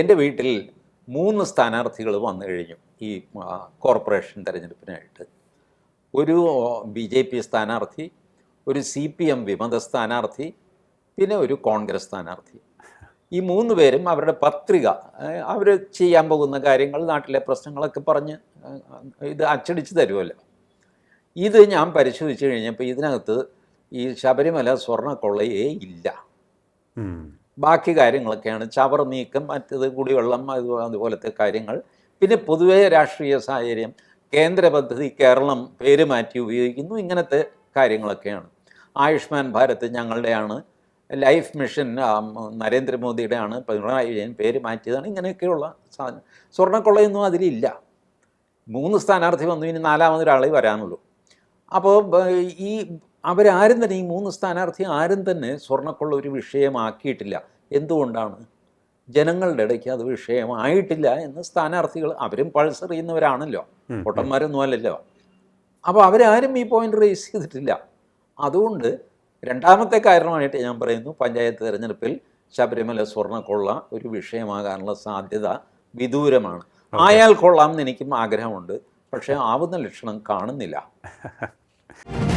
എന്റെ വീട്ടിൽ മൂന്ന് സ്ഥാനാർത്ഥികൾ വന്നു കഴിഞ്ഞു ഈ കോർപ്പറേഷൻ തിരഞ്ഞെടുപ്പിനായിട്ട്. ഒരു ബി ജെ പി സ്ഥാനാർത്ഥി ഒരു സി പി എം വിമത സ്ഥാനാർത്ഥി പിന്നെ ഒരു കോൺഗ്രസ് സ്ഥാനാർത്ഥി. ഈ മൂന്ന് പേരും അവരുടെ പത്രിക അവർ ചെയ്യാൻ പോകുന്ന കാര്യങ്ങൾ നാട്ടിലെ പ്രശ്നങ്ങളൊക്കെ പറഞ്ഞ് ഇത് അച്ചടിച്ച് തരുമല്ലോ. ഇത് ഞാൻ പരിശോധിച്ച് കഴിഞ്ഞപ്പോൾ ഇതിനകത്ത് ഈ ശബരിമല സ്വർണക്കൊള്ളയേ ഇല്ല. ബാക്കി കാര്യങ്ങളൊക്കെയാണ്. ചവർ നീക്കം മറ്റത് കുടിവെള്ളം അത് അതുപോലത്തെ കാര്യങ്ങൾ. പിന്നെ പൊതുവേ രാഷ്ട്രീയ സാഹചര്യം കേന്ദ്ര പദ്ധതി കേരളം പേര് മാറ്റി ഉപയോഗിക്കുന്നു. ഇങ്ങനത്തെ കാര്യങ്ങളൊക്കെയാണ്. ആയുഷ്മാൻ ഭാരത് ഞങ്ങളുടെയാണ്. ലൈഫ് മിഷൻ നരേന്ദ്രമോദിയുടെ ആണ് പിണറായി വിജയൻ പേര് മാറ്റിയതാണ്. ഇങ്ങനെയൊക്കെയുള്ള സാധനം സ്വർണക്കൊള്ളയൊന്നും അതിലില്ല. മൂന്ന് സ്ഥാനാർത്ഥി വന്നു. ഇനി നാലാമതൊരാളെ വരാനുള്ളൂ. അപ്പോൾ ഈ അവരാരും തന്നെ ഈ മൂന്ന് സ്ഥാനാർത്ഥി ആരും തന്നെ സ്വർണക്കൊള്ള ഒരു വിഷയമാക്കിയിട്ടില്ല. എന്തുകൊണ്ടാണ്? ജനങ്ങളുടെ ഇടയ്ക്ക് അത് വിഷയമായിട്ടില്ല എന്ന് സ്ഥാനാർത്ഥികൾ അവരും പൾസ് ചെയ്യുന്നവരാണല്ലോ. പൊട്ടന്മാരൊന്നും അല്ലല്ലോ. അപ്പോൾ അവരാരും ഈ പോയിന്റ് റേസ് ചെയ്തിട്ടില്ല. അതുകൊണ്ട് രണ്ടാമത്തെ കാരണമായിട്ട് ഞാൻ പറയുന്നു പഞ്ചായത്ത് തിരഞ്ഞെടുപ്പിൽ ശബരിമല സ്വർണക്കൊള്ള ഒരു വിഷയമാകാനുള്ള സാധ്യത വിദൂരമാണ്. ആയാൽ കൊള്ളാം എന്ന് എനിക്കും ആഗ്രഹമുണ്ട്. പക്ഷേ ആവുന്ന ലക്ഷണം കാണുന്നില്ല.